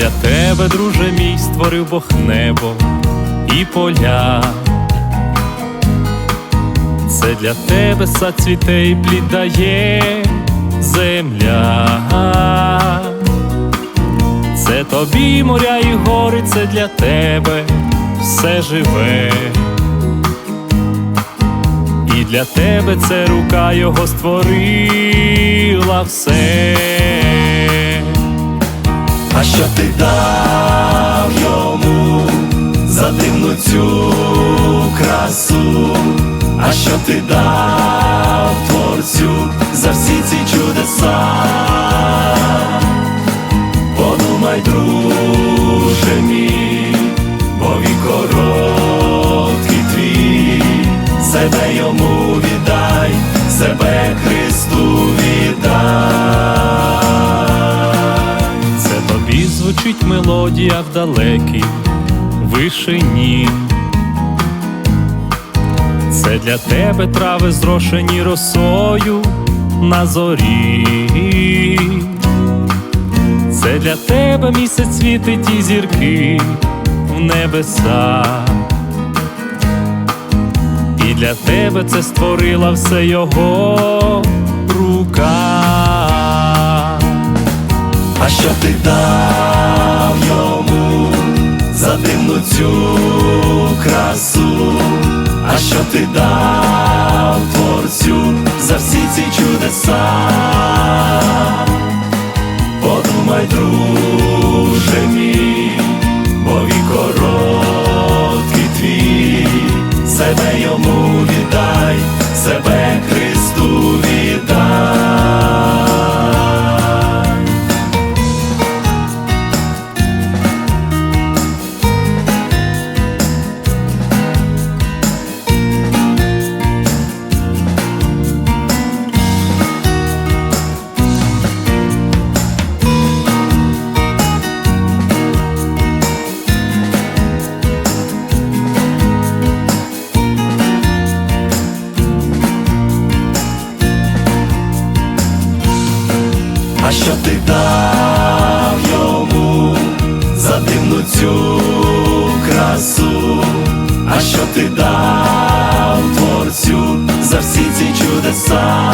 для тебе, друже мій, створив Бог небо і поля. Це для тебе сад цвіте і плід земля. Це тобі моря і гори, це для тебе все живе. І для тебе це рука його створила все. А що ти дав йому за дивну цю красу? А що ти дав творцю за всі ці чудеса? Мелодія в далекій вишині. Це для тебе трави зрошені росою на зорі. Це для тебе місяць світить і зірки в небеса. І для тебе це створила все його рука. А що ти йому за цю красу? А що ти дав творцю за всі ці чудеса? Подумай, друже мій, бо він короткий твій, себе йому віддай, себе Христу А що ти дав йому за дивну цю красу? А що ти дав творцю за всі ці чудеса?